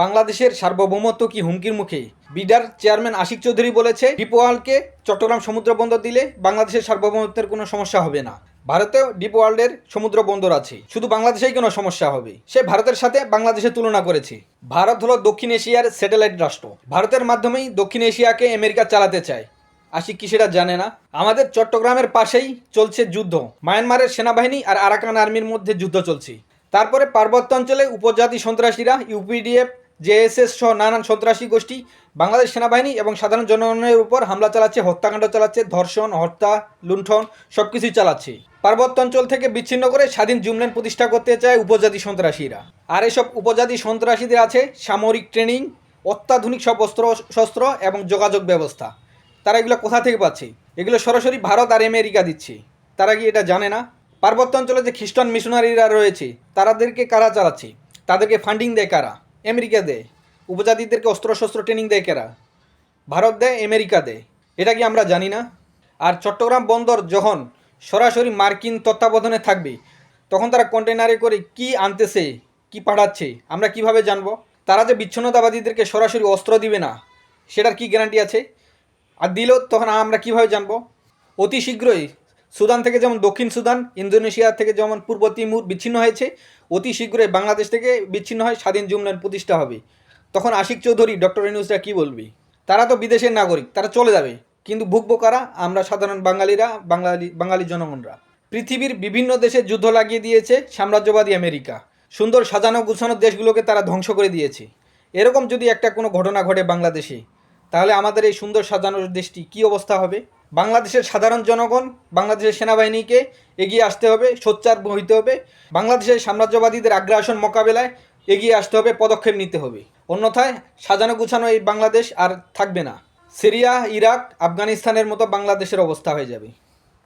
বাংলাদেশের সার্বভৌমত্ব কি হুমকির মুখে? বিডার চেয়ারম্যান আশিক চৌধুরী বলেছে ডিপোয়ালকে চট্টগ্রাম সমুদ্র বন্দর দিলে বাংলাদেশের সার্বভৌমত্বের কোনো সমস্যা হবে না। ভারতেও ডিপ ওয়ার্ল্ডের সমুদ্র বন্দর আছে। শুধু বাংলাদেশেই কোনো সমস্যা হবে। সে ভারতের সাথে বাংলাদেশের তুলনা করেছে। ভারত হলো দক্ষিণ এশিয়ার স্যাটেলাইট রাষ্ট্র। ভারতের মাধ্যমেই দক্ষিণ এশিয়াকে আমেরিকা চালাতে চায়। আশিক কি সেটা জানে না? আমাদের চট্টগ্রামের পাশেই চলছে যুদ্ধ। মায়ানমারের সেনাবাহিনী আর আরাকান আর্মির মধ্যে যুদ্ধ চলছে। তারপরে পার্বত্য অঞ্চলে উপজাতি সন্ত্রাসীরা, ইউপিডিএফ জেএসএস সহ নানান সন্ত্রাসী গোষ্ঠী, বাংলাদেশ সেনাবাহিনী এবং সাধারণ জনগণের উপর হামলা চালাচ্ছে, হত্যাকাণ্ড চালাচ্ছে, ধর্ষণ, হত্যা, লুণ্ঠন সব কিছুই চালাচ্ছে। পার্বত্য অঞ্চল থেকে বিচ্ছিন্ন করে স্বাধীন জুমল্যান্ড প্রতিষ্ঠা করতে চায় উপজাতি সন্ত্রাসীরা। আর এসব উপজাতি সন্ত্রাসীদের আছে সামরিক ট্রেনিং, অত্যাধুনিক সব অস্ত্র শস্ত্র এবং যোগাযোগ ব্যবস্থা। তারা এগুলো কোথা থেকে পাচ্ছে? এগুলো সরাসরি ভারত আর আমেরিকা দিচ্ছে। তারা কি এটা জানে না? পার্বত্য অঞ্চলে যে খ্রিস্টান মিশনারিরা রয়েছে তাদেরকে কারা চালাচ্ছে? তাদেরকে ফান্ডিং দেয় কারা? আমেরিকা দেয় উপজাতিদেরকে অস্ত্রশস্ত্র ট্রেনিং দেয় কারা? ভারত দেয় আমেরিকা দেয় এটা কি আমরা জানি না? আর চট্টগ্রাম বন্দর যখন সরাসরি মার্কিন তত্ত্বাবধানে থাকবে, তখন তারা কন্টেনারে করে কি আনতেছে, কি পাঠাচ্ছে, আমরা কীভাবে জানব? তারা যে বিচ্ছিন্নতাবাদীদেরকে সরাসরি অস্ত্র দিবে না, সেটার কি গ্যারান্টি আছে? আর দিলেও তখন আমরা কীভাবে জানব? অতি শীঘ্রই সুদান থেকে যেমন দক্ষিণ সুদান, ইন্দোনেশিয়া থেকে যেমন পূর্ব তিমুর বিচ্ছিন্ন হয়েছে, অতি শীঘ্রই বাংলাদেশ থেকে বিচ্ছিন্ন হয় স্বাধীন জুমল্যান্ড প্রতিষ্ঠা হবে। তখন আশিক চৌধুরী, ডক্টর ইনুসরা কী বলবি? তারা তো বিদেশের নাগরিক, তারা চলে যাবে। কিন্তু ভুগবো কারা? আমরা সাধারণ বাঙালিরা, বাঙালি বাঙালি জনগণরা। পৃথিবীর বিভিন্ন দেশে যুদ্ধ লাগিয়ে দিয়েছে সাম্রাজ্যবাদী আমেরিকা। সুন্দর সাজানো গুছানো দেশগুলোকে তারা ধ্বংস করে দিয়েছে। এরকম যদি একটা কোনো ঘটনা ঘটে বাংলাদেশে, তাহলে আমাদের এই সুন্দর সাজানোর দেশটি কী অবস্থা হবে? বাংলাদেশের সাধারণ জনগণ, বাংলাদেশের সেনাবাহিনীকে এগিয়ে আসতে হবে, সোচ্চার হইতে হবে। বাংলাদেশের সাম্রাজ্যবাদীদের আগ্রাসন মোকাবেলায় এগিয়ে আসতে হবে, পদক্ষেপ নিতে হবে। অন্যথায় সাজানো গুছানো এই বাংলাদেশ আর থাকবে না। সিরিয়া, ইরাক, আফগানিস্তানের মতো বাংলাদেশের অবস্থা হয়ে যাবে।